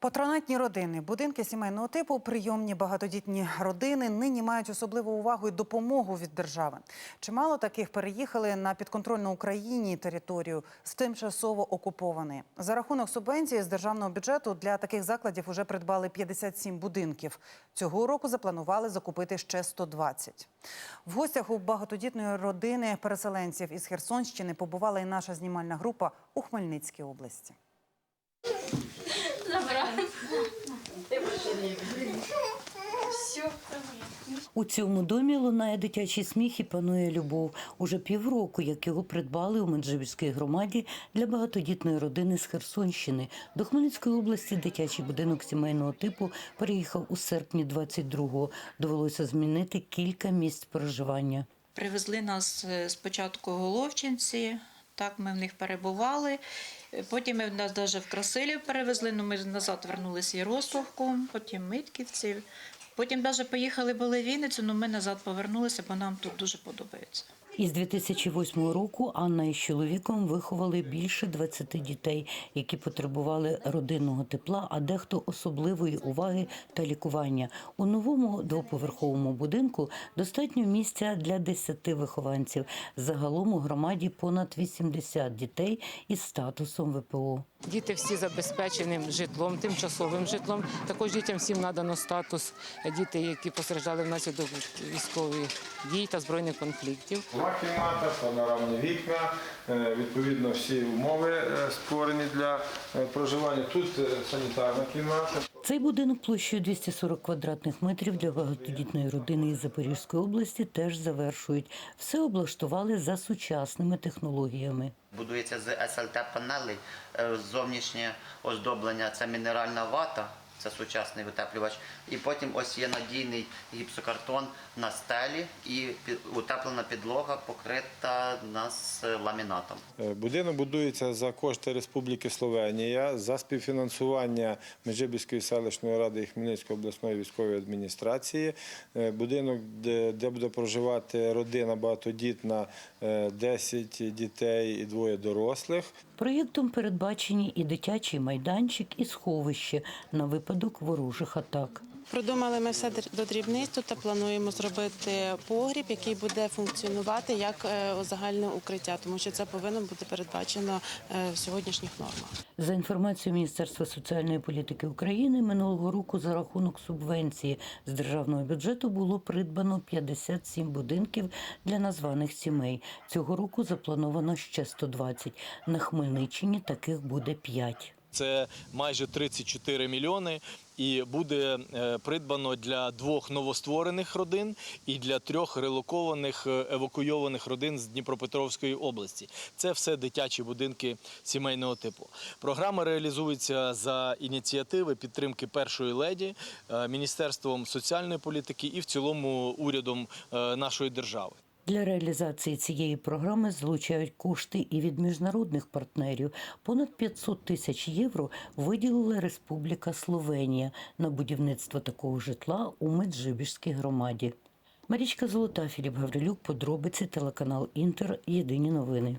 Патронатні родини, будинки сімейного типу, прийомні багатодітні родини нині мають особливу увагу і допомогу від держави. Чимало таких переїхали на підконтрольну Україні територію з тимчасово окупованої. За рахунок субвенції з державного бюджету для таких закладів уже придбали 57 будинків. Цього року запланували закупити ще 120. В гостях у багатодітної родини переселенців із Херсонщини побувала і наша знімальна група у Хмельницькій області. У цьому домі лунає дитячий сміх і панує любов. Уже півроку, як його придбали у Меджибіжській громаді для багатодітної родини з Херсонщини. До Хмельницької області дитячий будинок сімейного типу переїхав у серпні 22-го. Довелося змінити кілька місць проживання. Привезли нас е, спочатку головчинці, так ми в них перебували. Потім ми нас навіть в Красилів перевезли, ну ми назад вернулися Ярославку, потім Митківців. Потім навіть поїхали були в Вінницю, але ми назад повернулися, бо нам тут дуже подобається. Із 2008 року Анна із чоловіком виховали більше 20 дітей, які потребували родинного тепла, а дехто особливої уваги та лікування. У новому двоповерховому будинку достатньо місця для 10 вихованців. Загалом у громаді понад 80 дітей із статусом ВПО. Діти всі забезпеченим житлом, тимчасовим житлом. Також дітям всім надано статус. Діти, які постраждали внаслідок військових дій та збройних конфліктів. Два кімната, панорамні вікна, е, відповідно всі умови е, створені для е, проживання. Тут санітарна кімната. Цей будинок площею 240 квадратних метрів для багатодітної родини із Запорізької області теж завершують. Все облаштували за сучасними технологіями. Будується з СЛТ-панелей. Зовнішнє оздоблення це мінеральна вата, це сучасний витеплювач. І потім ось є надійний гіпсокартон на стелі і утеплена підлога покрита нас е, ламінатом. Е, Будинок будується за кошти Республіки Словенія за співфінансування Межибіської селищної ради і Хмельницької обласної військової адміністрації. Е, Будинок, де, де буде проживати родина багатодітна, е, 10 дітей і двоє дорослих. Проєктом передбачені і дитячий майданчик, і сховище на випадок ворожих атак. Продумали ми все до дрібниць. Тут плануємо зробити погріб, який буде функціонувати як е, загальне укриття, тому що це повинно бути передбачено е, в сьогоднішніх нормах. За інформацією Міністерства соціальної політики України, минулого року за рахунок субвенції з державного бюджету було придбано 57 будинків для названих сімей. Цього року заплановано ще 120. На Хмельниччині таких буде 5. Це майже 34 мільйони, і буде е, придбано для двох новостворених родин і для трьох релокованих е, евакуйованих родин з Дніпропетровської області. Це все дитячі будинки сімейного типу. Програма реалізується за ініціативи підтримки першої леді, е, міністерством соціальної політики і в цілому урядом нашої держави. Для реалізації цієї програми залучають кошти і від міжнародних партнерів. Понад 500 тисяч євро виділила Республіка Словенія на будівництво такого житла у Меджибіжській громаді. Марічка Золота, Філіп Гаврилюк, подробиці, телеканал Інтер. Єдині новини.